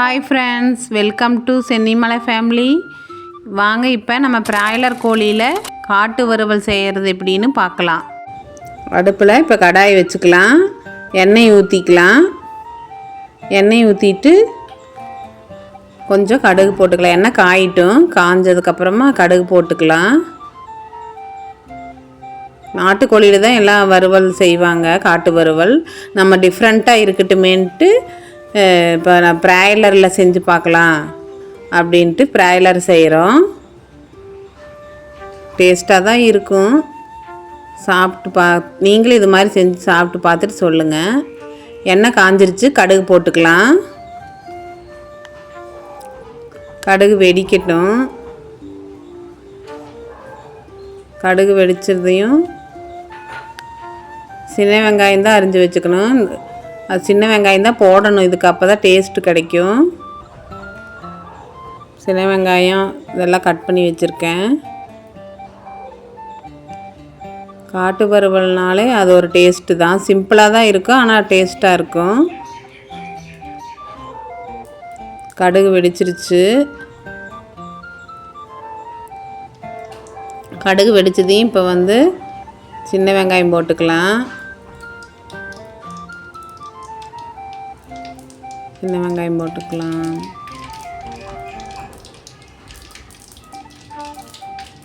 Hi friends welcome to Chennimalai family வாங்க இப்போ நம்ம பிராய்லர் கோழியில் காட்டு வறுவல் செய்கிறது எப்படின்னு பார்க்கலாம். அடுப்பில் இப்போ கடாய் வச்சுக்கலாம். எண்ணெய் ஊற்றிக்கலாம் எண்ணெய் ஊற்றிட்டு கொஞ்சம் கடுகு போட்டுக்கலாம். எண்ணெய் காயிட்டும். காஞ்சதுக்கப்புறமா கடுகு போட்டுக்கலாம். நாட்டுக்கோழியில் தான் எல்லாம் வறுவல் செய்வாங்க காட்டு வறுவல். நம்ம டிஃப்ரெண்ட்டாக இருக்கட்டுமேன்ட்டு இப்போ நான் ப்ராய்லரில் செஞ்சு பார்க்கலாம் அப்படின்ட்டு ப்ராய்லர் செய்கிறோம் டேஸ்ட்டாக தான் இருக்கும். சாப்பிட்டு பா நீங்களும் இது மாதிரி செஞ்சு சாப்பிட்டு பார்த்துட்டு சொல்லுங்கள் எண்ணெய் காஞ்சிருச்சு கடுகு போட்டுக்கலாம். கடுகு வெடிக்கட்டும். கடுகு வெடிச்சதையும் சின்ன வெங்காயம் தான் அரிஞ்சு வச்சுக்கணும். அது சின்ன வெங்காயம் தான் போடணும். இதுக்கு அப்போ தான் டேஸ்ட்டு கிடைக்கும். சின்ன வெங்காயம் இதெல்லாம் கட் பண்ணி வச்சுருக்கேன். காட்டு வறுவல்னாலே அது ஒரு டேஸ்ட்டு தான். சிம்பிளாக தான் இருக்கும் ஆனால் டேஸ்ட்டாக இருக்கும். கடுகு வெடிச்சிருச்சு. கடுகு வெடிச்சதையும் இப்போ வந்து சின்ன வெங்காயம் போட்டுக்கலாம். சின்ன வெங்காயம் போட்டுக்கலாம்.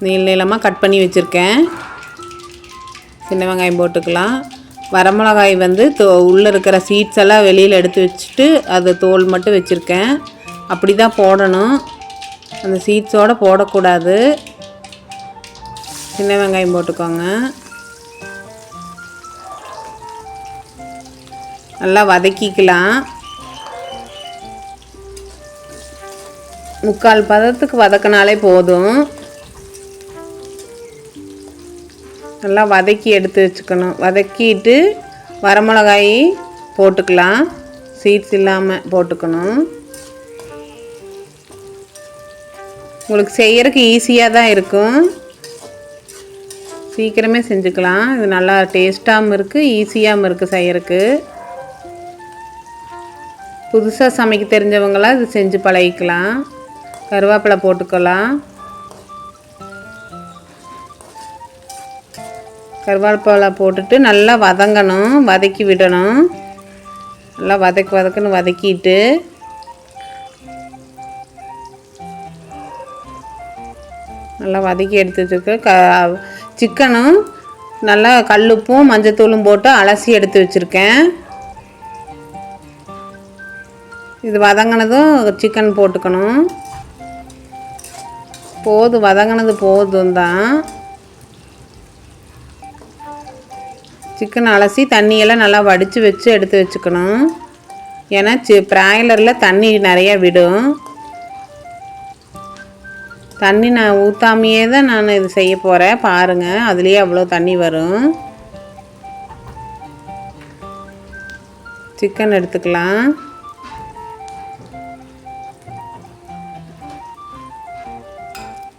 நீள நீளமாக கட் பண்ணி வச்சுருக்கேன். சின்ன வெங்காயம் போட்டுக்கலாம். வரமிளகாய் வந்து தோ உள்ளே இருக்கிற சீட்ஸ் எல்லாம் வெளியில் எடுத்து வச்சுட்டு அது தோல் மட்டும் வச்சுருக்கேன். அப்படி தான் போடணும். அந்த சீட்ஸோடு போடக்கூடாது. சின்ன வெங்காயம் போட்டுக்கோங்க. நல்லா வதக்கிக்கலாம். முக்கால் பதத்துக்கு வதக்கினாலே போதும். நல்லா வதக்கி எடுத்து வச்சுக்கணும். வதக்கிட்டு வரமிளகாய் போட்டுக்கலாம். சீட்ஸ் இல்லாமல் போட்டுக்கணும். உங்களுக்கு செய்கிறதுக்கு ஈஸியாக தான் இருக்கும். சீக்கிரமே செஞ்சுக்கலாம். இது நல்லா டேஸ்ட்டாகவும் இருக்குது ஈஸியாகவும் இருக்குது செய்கிறதுக்கு புதுசாக சமைக்க தெரிஞ்சவங்களாம் இது செஞ்சு பழகிக்கலாம். கருவேப்பிலை போட்டுக்கலாம். கருவேப்பிலை போட்டுட்டு நல்லா வதங்கணும் வதக்கி விடணும். நல்லா வதக்கி வதக்குன்னு வதக்கிட்டு. நல்லா வதக்கி எடுத்து க சிக்கனும் நல்லா கல்லுப்பும் மஞ்சத்தூளும் போட்டு அலசி எடுத்து வச்சுருக்கேன். இது வதங்கினதும் சிக்கன் போட்டுக்கணும். போதும் வதங்கினது போதும் தான் சிக்கன் அலசி தண்ணியெல்லாம் நல்லா வடித்து வச்சு எடுத்து வச்சுக்கணும். ஏன்னா சி ப்ராய்லரில் தண்ணி நிறைய விடும். தண்ணி நான் ஊற்றாமையே தான் நான் இது செய்ய போகிறேன் பாருங்கள் அதுலேயே அவ்வளோ தண்ணி வரும். சிக்கன் எடுத்துக்கலாம்.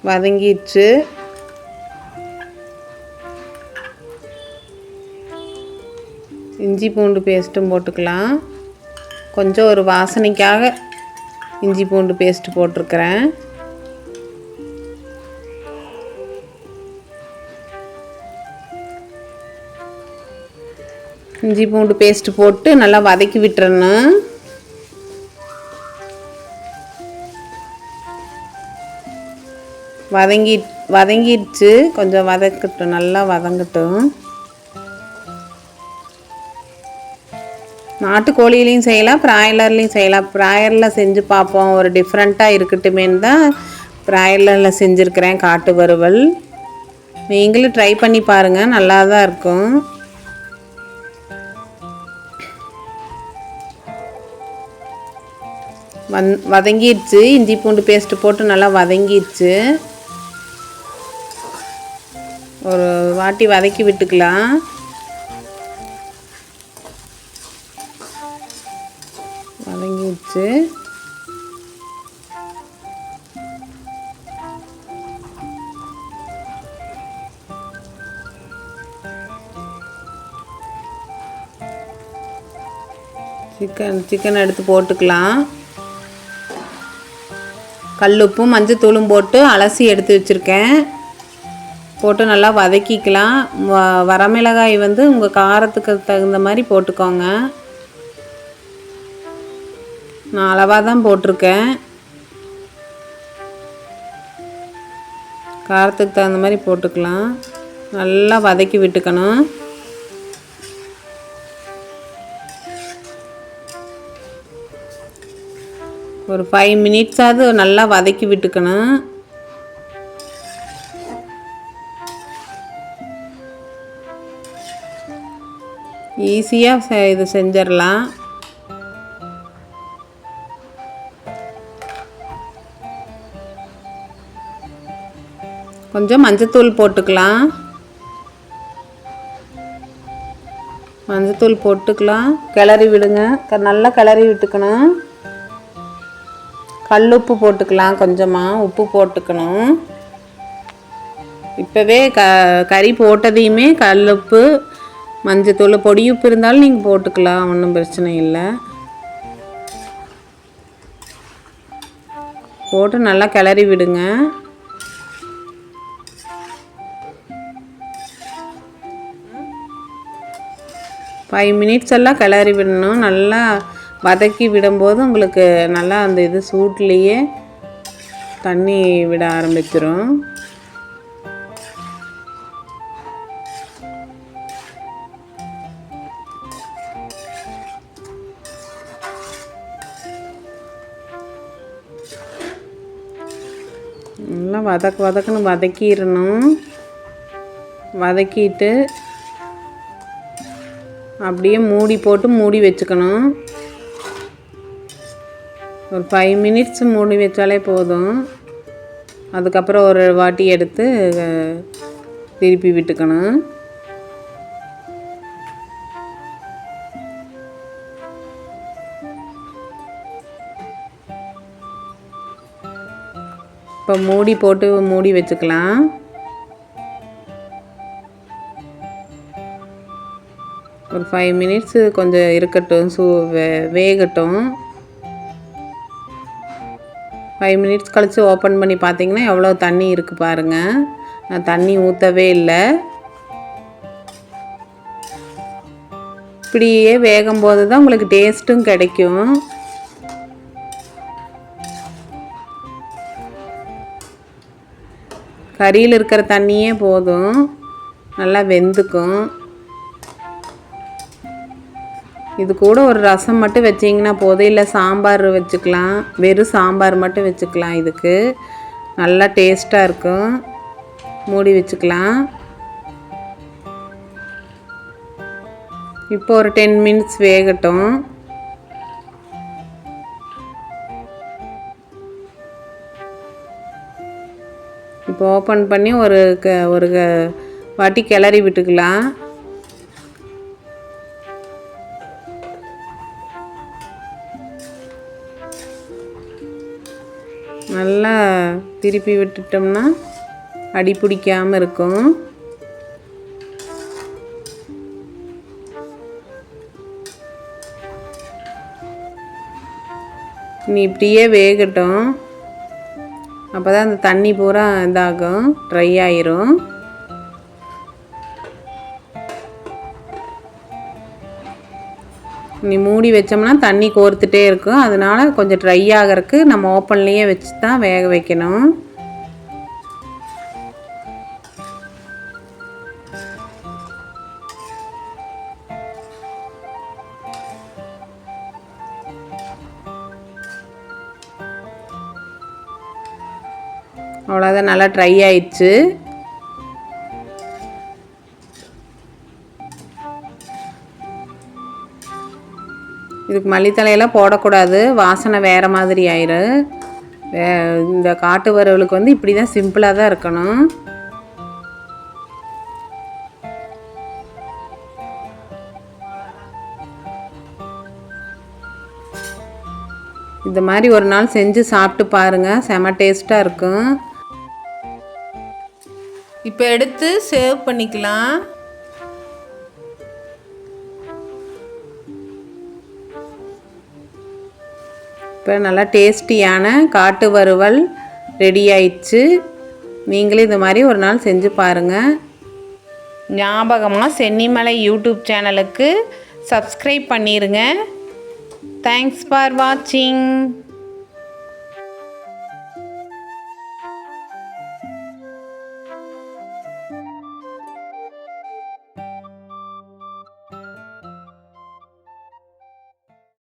வதங்கிடுச்சு. இஞ்சி பூண்டு பேஸ்ட்டும் போட்டுக்கலாம். கொஞ்சம் ஒரு வாசனைக்காக இஞ்சி பூண்டு பேஸ்ட்டு போட்டிருக்கிறேன். இஞ்சி பூண்டு பேஸ்ட்டு போட்டு நல்லா வதக்கி விட்டுறணும். வதங்கி வதங்கிடுச்சு. கொஞ்சம் வதக்கட்டும் நல்லா வதங்கட்டும். நாட்டுக்கோழிலையும் செய்யலாம் ப்ராய்லர்லேயும் செய்யலாம். ப்ராயரில் செஞ்சு பார்ப்போம். ஒரு டிஃப்ரெண்ட்டாக இருக்கட்டுமேனு தான் ப்ராய்லரில் செஞ்சுருக்கிறேன் காட்டு வறுவல். நீங்களும் ட்ரை பண்ணி பாருங்கள் நல்லா தான் இருக்கும். வந் வதங்கிடுச்சு. இஞ்சி பூண்டு பேஸ்ட்டு போட்டு நல்லா வதங்கிடுச்சு. ஒரு வாட்டி வதக்கி விட்டுக்கலாம். வதங்கிடுச்சு. சிக்கன் சிக்கன் எடுத்து போட்டுக்கலாம். கல்லுப்பும் மஞ்சத்தூளும் போட்டு அலசி எடுத்து வச்சுருக்கேன். போட்டு நல்லா வதக்கிக்கலாம். வ வரமிளகாய் வந்து உங்கள் காரத்துக்கு தகுந்த மாதிரி போட்டுக்கோங்க. நான் அளவாக தான் போட்டிருக்கேன். காரத்துக்கு தகுந்த மாதிரி போட்டுக்கலாம். நல்லா வதக்கி விட்டுக்கணும். ஒரு ஃபைவ் மினிட்ஸாவது நல்லா வதக்கி விட்டுக்கணும். ஈஸியாக இது செஞ்சிடலாம் கொஞ்சம் மஞ்சத்தூள் போட்டுக்கலாம். மஞ்சத்தூள் போட்டுக்கலாம். கிளறி விடுங்க. க- நல்லா கிளறி விட்டுக்கணும். கல் உப்பு போட்டுக்கலாம் கொஞ்சமாக உப்பு போட்டுக்கணும். இப்போவே க கறி போட்டதையுமே கல் உப்பு மஞ்சத்தூள் பொடி உப்பு இருந்தாலும் நீங்கள் போட்டுக்கலாம் ஒன்றும் பிரச்சனை இல்லை. போட்டு நல்லா கிளறி விடுங்க. ஃபைவ் மினிட்ஸ் எல்லாம் கிளறி விடணும். நல்லா வதக்கி விடும்போது உங்களுக்கு நல்லா அந்த இது சூட்லேயே தண்ணி விட ஆரம்பிச்சிடும் வதக்கு வதக்குன்னு வதக்கிடணும். வதக்கிட்டு அப்படியே மூடி போட்டு மூடி வச்சுக்கணும். ஒரு ஃபைவ் மினிட்ஸ் மூடி வச்சாலே போதும். அதுக்கப்புறம் ஒரு வாட்டி எடுத்து திருப்பி விட்டுக்கணும். இப்போ மூடி போட்டு மூடி வச்சுக்கலாம். ஒரு ஃபைவ் மினிட்ஸு கொஞ்சம் இருக்கட்டும் சூ வே வேகட்டும். ஃபைவ் மினிட்ஸ் கழித்து ஓப்பன் பண்ணி பார்த்தீங்கன்னா எவ்வளோ தண்ணி இருக்குது பாருங்கள் நான் தண்ணி ஊற்றவே இல்லை. இப்படியே வேகும் போது தான் உங்களுக்கு டேஸ்ட்டும் கிடைக்கும். கறியில் இருக்கிற தண்ணியே போதும். நல்லா வெந்துக்கும். இது கூட ஒரு ரசம் மட்டும் வச்சிங்கன்னா போதும். இல்லை சாம்பார் வச்சுக்கலாம். வெறும் சாம்பார் மட்டும் வச்சுக்கலாம் இதுக்கு. நல்லா டேஸ்ட்டாக இருக்கும். மூடி வச்சுக்கலாம். இப்போ ஒரு டென் மினிட்ஸ் வேகட்டும். இப்போ ஓப்பன் பண்ணி ஒரு க ஒரு க வாட்டி கிளறி விட்டுக்கலாம். நல்லா திருப்பி விட்டுட்டோம்னா அடி பிடிக்காமல் இருக்கும். நீ இப்படியே வேகட்டும். அப்போ தான் அந்த தண்ணி பூரா இதாகும் ட்ரை ஆயிரும். நீ மூடி வச்சோம்னா தண்ணி கோர்த்துட்டே இருக்கும். அதனால கொஞ்சம் ட்ரை ஆகிறதுக்கு நம்ம ஓப்பன்லேயே வச்சு தான் வேக வைக்கணும். அவ்வளோதான் நல்லா ட்ரை ஆயிடுச்சு. இதுக்கு மல்லித்தலையெல்லாம் போடக்கூடாது வாசனை வேறு மாதிரி ஆயிரும் வே இந்த காட்டு வறுவலுக்கு வந்து இப்படி தான் சிம்பிளாக தான் இருக்கணும். இந்த மாதிரி ஒரு நாள் செஞ்சு சாப்பிட்டு பாருங்கள் செம டேஸ்ட்டாக இருக்கும். இப்போ எடுத்து சேவ் பண்ணிக்கலாம். இப்போ நல்லா டேஸ்டியான காட்டு வறுவல் ரெடி ஆயிடுச்சு. நீங்களே இந்த மாதிரி ஒரு நாள் செஞ்சு பாருங்கள் ஞாபகமாக சென்னிமலை யூடியூப் சேனலுக்கு சப்ஸ்கிரைப் பண்ணிடுங்க தேங்க்ஸ் ஃபார் வாட்சிங்